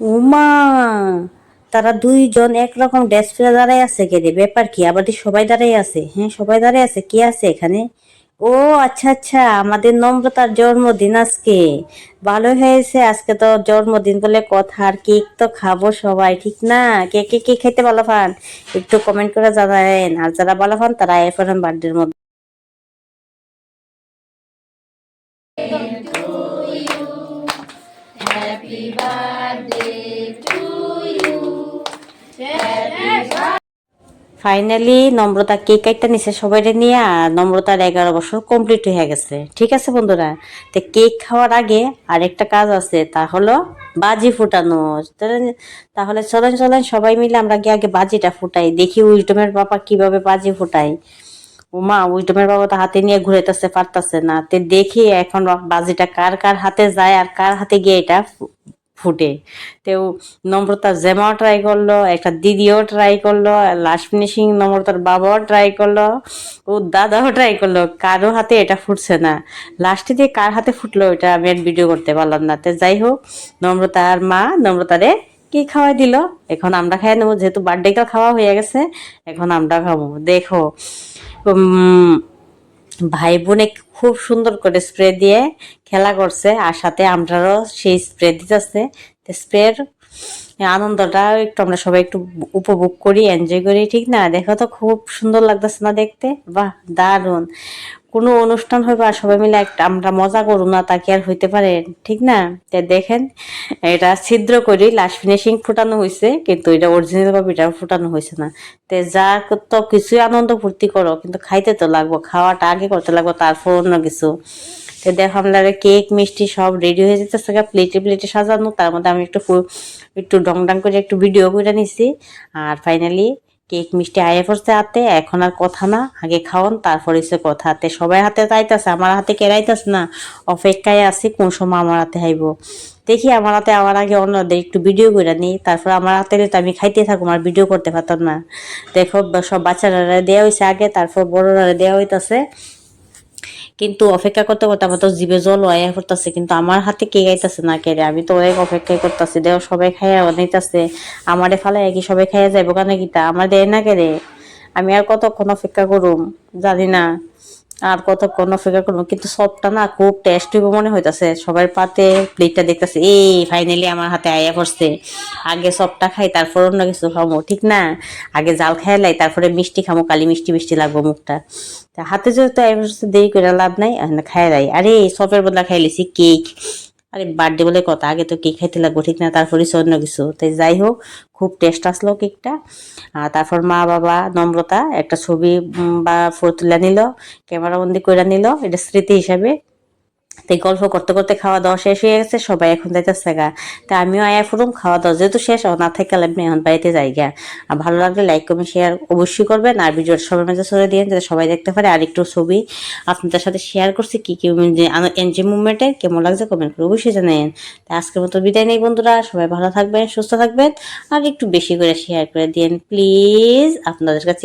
উমা, তারা দুইজন একরকম ড্রেস পরে দাঁড়াই আছে কে রে? ব্যাপার কি? আবার সবাই দাঁড়াই আছে। হ্যাঁ সবাই দাঁড়াই আছে? কে আছে এখানে? ও আচ্ছা আচ্ছা আমাদের নম্রতার জন্মদিন আজকে। ভালো হয়েছে, আজকে তো জন্মদিন বলে কথা, আর কেক তো খাব সবাই, ঠিক না? কে কে কে খেতে ভালো পান একটু কমেন্ট করে জানাবেন। আর যারা ভালো পান তারা এরপর বার্থডের মধ্যে। ফাইনালি নম্রতা কেক কাটটা নিছে সবাই নিয়ে, আর নম্রতার এগারো বছর কমপ্লিট হয়ে গেছে। ঠিক আছে বন্ধুরা? তো কেক খাওয়ার আগে আরেকটা কাজ আছে, তা হলো বাজি ফুটানো। তাহলে- চলেন চলেন সবাই মিলে আমরা গিয়ে আগে বাজিটা ফুটাই, দেখি উইজডমের বাবা কীভাবে বাজি ফুটাই উমা উইজডমের বাবা তো হাতে নিয়ে ঘুরাইতেছে, পারতাছে না। তে দেখি এখন বাজিটা কার কার হাতে যায়, আর কার হাতে গিয়ে এটা ফুটে। তেও নম্রতা জেমাও ট্রাই করল, একটা দিদিও ট্রাই করল লাস্ট ফিনিশিং নম্রতার বাবাও ট্রাই করল, ও দাদাও ট্রাই করল, কারও হাতে এটা ফুটছে না। লাস্টে দিয়ে কার হাতে ফুটলো এটা আমি আর ভিডিও করতে পারলাম না। তো যাই হোক নম্রতার মা নম্রতারে কি খাওয়াই দিল? এখন আমরা খাই নেব, যেহেতু বার্থডে কাল খাওয়া হয়ে গেছে, এখন আমরা খাব। দেখো ভাই বোনে খুব সুন্দর করে স্প্রে দিয়ে খেলা করছে আর সাথে আমরাও সেই স্প্রে দিতেছে। স্প্রের আনন্দটা একটু আমরা সবাই একটু উপভোগ করি এনজয় করি, ঠিক না? দেখো তো খুব সুন্দর লাগতেছে না দেখতে? বাহ, দারুণ। কোনো অনুষ্ঠান হবে আর সবাই মিলে একটা, আমরা মজা করুম না, তা কি আর হইতে পারে? ঠিক না? দেখেন, এটা ছিদ্র করি লাস্ট ফিনিশিং ফুটানো হয়েছে কিন্তু এটা অরিজিনাল ভাবে এটা ফুটানো হয়েছে না। তে যা তো কিছুই আনন্দ ফুর্তি করো, কিন্তু খাইতে তো লাগবো, খাওয়াটা আগে করতে লাগবো, তারপর অন্য কিছু। তো দেখো আমরা কেক মিষ্টি সব রেডি হয়ে যেতেছে প্লেটে প্লেটে সাজানো, তার মধ্যে আমি একটু একটু ডং ডাং করে একটু ভিডিও করে নিছি। আর ফাইনালি কেক মিষ্টি আয়ে পড়ছে হাতে, এখন আর কথা না। আগে খাওয়ান তারপর এসে কথা। হাতে সবাই হাতে চাইতেছে আমার হাতে কেরাইতেছে না? অপেক্ষায় আছি, কোন সময় আমার হাতে হাইব দেখি আমার হাতে আমার আগে অন্যদের একটু ভিডিও করে নিই তারপর আমার হাতে তো আমি খাইতে থাকুম, আর ভিডিও করতে পারতাম না। দেখো সব বাচ্চারা দেওয়া হয়েছে আগে, তারপর বড়রা দেওয়া হইতাছে। কিন্তু অপেক্ষা করতে করতে আমার তো জিভে জল হয়ে করতেছে কিন্তু আমার হাতে কে গাইতেছে না কেড়ে আমি তো অনেক অপেক্ষাই করতেছি, দেও সবাই খাইয়া অনেকটাছে আমারে ফালাই কি সবাই খাইয়া যাইব কেন গীতা? আমার দেয় না কেড়ে আমি আর কতক্ষণ অপেক্ষা করুম? জানি না। আর কত কতক্ষণ অপেক্ষা করব কিন্তু সবটা না খুব টেস্ট হইব মনে হইতেছে। সবার পাতে প্লেটটা দেখতেছে, এই ফাইনালি আমার হাতে আয়া পড়ছে। আগে সবটা খাই, তারপর অন্য কিছু খামো। ঠিক না? আগে জাল খাই লাই, তারপরে মিষ্টি খামো, কালি মিষ্টি মিষ্টি লাগবো মুখটা। তা হাতে যেহেতু আয়া পড়ছে, দেরি করে লাভ নাই খাই লাই। আরে, সবের বদলা খাইলেছি কেক। আরে বার্থডে বলে কথা, আগে তো কেক খাইতে লাগবো, ঠিক না? তারপরে অন্য কিছু। তাই যাই হোক, খুব টেস্ট আসলো কেকটা। আর তারপর মা, বাবা, নম্রতা একটা ছবি বা ফটো তুলে নিল, ক্যামেরাবন্দি করে নিল, এটা স্মৃতি হিসাবে। তাই গল্প করতে করতে খাওয়া দাওয়া শেষ হয়ে গেছে, সবাই এখন যাইতেছে গা। তা আমিও আয়া ফুরুম, খাওয়া দাওয়া যেহেতু শেষ না থেকে আমি এখন বাড়িতে যাই গা। আর ভালো লাগলে লাইক কমেন্ট শেয়ার অবশ্যই করবেন, আর ভিডিওটা সবার মাঝে ছড়িয়ে দিয়ে যাতে সবাই দেখতে পারে। আর একটু ছবি আপনাদের সাথে শেয়ার করছি, কি কি এনজি মুভমেন্টে কেমন লাগছে কমেন্ট করে অবশ্যই জানেন তাই আজকের মতো বিদায় নেই বন্ধুরা, সবাই ভালো থাকবেন, সুস্থ থাকবেন, আর একটু বেশি করে শেয়ার করে দিন প্লিজ আপনাদের কাছে